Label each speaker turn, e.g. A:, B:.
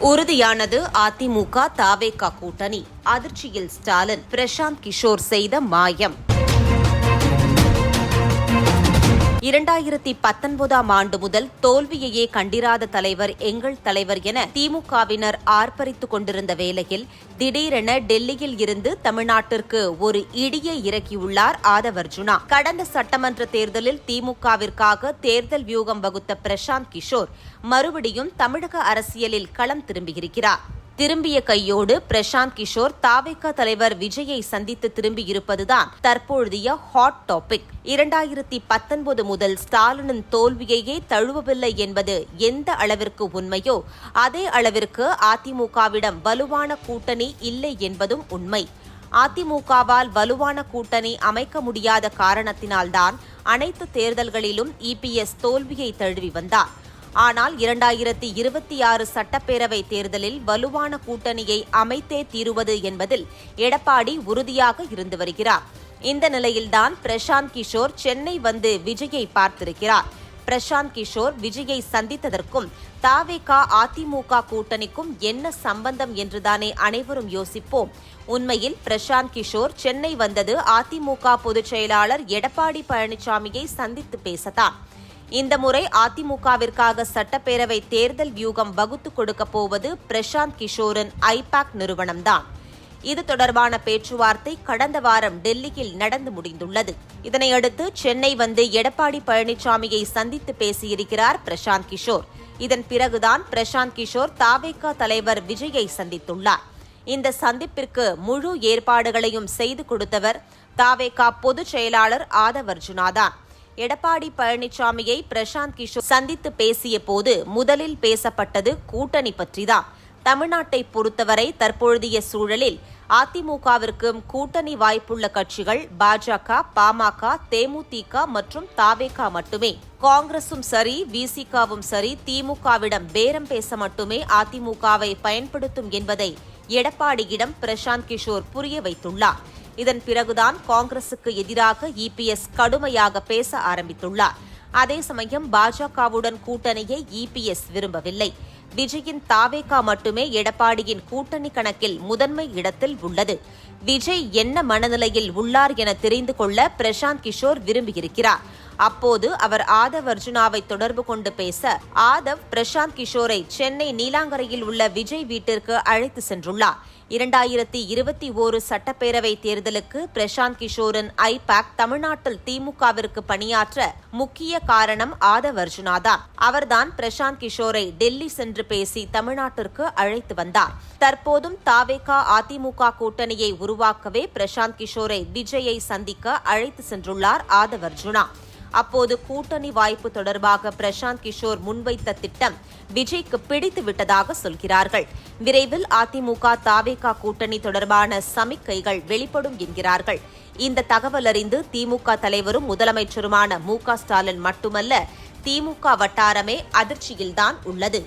A: உறுதியானது அதிமுக தாவேகா கூட்டணி. அதிர்ச்சியில் ஸ்டாலின் பிரசாந்த் கிஷோர் செய்த மாயம். இரண்டாயிரத்தி பத்தொன்பதாம் ஆண்டு முதல் தோல்வியையே கண்டிராத தலைவர் எங்கள் தலைவர் என திமுகவினர் ஆர்ப்பரித்துக் கொண்டிருந்த வேளையில் திடீரென டெல்லியில் இருந்து தமிழ்நாட்டிற்கு ஒரு இடியை இறக்கியுள்ளார் ஆதவர்ஜுனா. கடந்த சட்டமன்ற தேர்தலில் திமுகவிற்காக தேர்தல் வியூகம் வகுத்த பிரசாந்த் கிஷோர் மறுபடியும் தமிழக அரசியலில் களம் திரும்பியிருக்கிறார் திரும்பிய கையோடு பிரசாந்த் கிஷோர் தாவேகா தலைவர் விஜயை சந்தித்து திரும்பியிருப்பதுதான் தற்பொழுதைய ஹாட் டாபிக். இரண்டாயிரத்தி பத்தொன்பது முதல் ஸ்டாலினின் தோல்வியையே தழுவவில்லை என்பது எந்த அளவிற்கு உண்மையோ அதே அளவிற்கு அதிமுகவிடம் வலுவான கூட்டணி இல்லை என்பதும் உண்மை. அதிமுகவால் வலுவான கூட்டணி அமைக்க முடியாத காரணத்தினால்தான் அனைத்து தேர்தல்களிலும் இபிஎஸ் தோல்வியை தழுவி வந்தார். ஆனால் இரண்டாயிரத்தி இருபத்தி ஆறு சட்டப்பேரவை தேர்தலில் வலுவான கூட்டணியை அமைத்தே தீருவது என்பதில் எடப்பாடி உறுதியாக இருந்து வருகிறார். இந்த நிலையில்தான் பிரசாந்த் கிஷோர் சென்னை வந்து விஜயை பார்த்திருக்கிறார். பிரசாந்த் கிஷோர் விஜயை சந்தித்ததற்கும் தாவேகா அதிமுக கூட்டணிக்கும் என்ன சம்பந்தம் என்றுதானே அனைவரும் யோசிப்போம். உண்மையில் பிரசாந்த் கிஷோர் சென்னை வந்தது அதிமுக பொதுச் செயலாளர் எடப்பாடி பழனிசாமியை சந்தித்து பேசத்தான். இந்த முறை அதிமுகவிற்காக சட்டப்பேரவை தேர்தல் வியூகம் வகுத்து கொடுக்கப் போவது பிரசாந்த் கிஷோரின் ஐபாக் நிறுவனம்தான். இது தொடர்பான பேச்சுவார்த்தை கடந்த வாரம் டெல்லியில் நடந்து முடிந்துள்ளது. இதனையடுத்து சென்னை வந்து எடப்பாடி பழனிசாமியை சந்தித்து பேசியிருக்கிறார் பிரசாந்த் கிஷோர். இதன் பிறகுதான் பிரசாந்த் கிஷோர் தாவேகா தலைவர் விஜயை சந்தித்துள்ளார். இந்த சந்திப்பிற்கு முழு ஏற்பாடுகளையும் செய்து கொடுத்தவர் தாவேகா பொதுச் செயலாளர் ஆதவர்ஜுனாதான். எடப்பாடி பழனிசாமியை பிரசாந்த் கிஷோர் சந்தித்து பேசிய போது முதலில் பேசப்பட்டது கூட்டணி பற்றிதான். தமிழ்நாட்டை பொறுத்தவரை தற்பொழுதைய சூழலில் அதிமுகவிற்கும் கூட்டணி வாய்ப்புள்ள கட்சிகள் பாஜக பாமக தேமுதிக மற்றும் தாவேகா மட்டுமே. காங்கிரசும் சரி விசிகாவும் சரி திமுகவிடம் பேரம் பேச மட்டுமே அதிமுகவை பயன்படுத்தும் என்பதை எடப்பாடியிடம் பிரசாந்த் கிஷோர் புரிய வைத்துள்ளார். இதன் பிறகுதான் காங்கிரசுக்கு எதிராக இபிஎஸ் கடுமையாக பேச ஆரம்பித்துள்ளார். அதே சமயம் பாஜகவுடன் கூட்டணியை இபிஎஸ் விரும்பவில்லை. விஜயின் தாவேகா மட்டுமே எடப்பாடியின் கூட்டணி கணக்கில் முதன்மை இடத்தில் உள்ளது. விஜய் என்ன மனநிலையில் உள்ளார் என தெரிந்து கொள்ள பிரசாந்த் கிஷோர் விரும்பியிருக்கிறார். அப்போது அவர் ஆதவ் அர்ஜுனாவை தொடர்பு கொண்டு பேச ஆதவ் பிரசாந்த் கிஷோரை சென்னை நீலாங்கரையில் உள்ள விஜய் வீட்டிற்கு அழைத்து சென்றுள்ளார். இரண்டாயிரத்தி இருபத்தி ஓரு சட்டப்பேரவை தேர்தலுக்கு பிரசாந்த் கிஷோரின் ஐபாக் தமிழ்நாட்டில் திமுகவிற்கு பணியாற்ற முக்கிய காரணம் ஆதவ் அர்ஜுனாதான். அவர்தான் பிரசாந்த் கிஷோரை டெல்லி சென்று பேசி தமிழ்நாட்டிற்கு அழைத்து வந்தார். தற்போதும் தாவேகா அதிமுக கூட்டணியை உருவாக்கவே பிரசாந்த் கிஷோரை விஜயை சந்திக்க அழைத்து சென்றுள்ளார் ஆதவ் அர்ஜுனா. அப்போது கூட்டணி வாய்ப்பு தொடர்பாக பிரசாந்த் கிஷோர் முன்வைத்த திட்டம் விஜய்க்கு பிடித்து விட்டதாக சொல்கிறார்கள். விரைவில் அதிமுக தாவேகா கூட்டணி தொடர்பான சமிக்கைகள் வெளிப்படும் என்கிறார்கள். இந்த தகவல் அறிந்து திமுக தலைவரும் முதலமைச்சருமான மு ஸ்டாலின் மட்டுமல்ல திமுக வட்டாரமே அதிர்ச்சியில்தான் உள்ளது.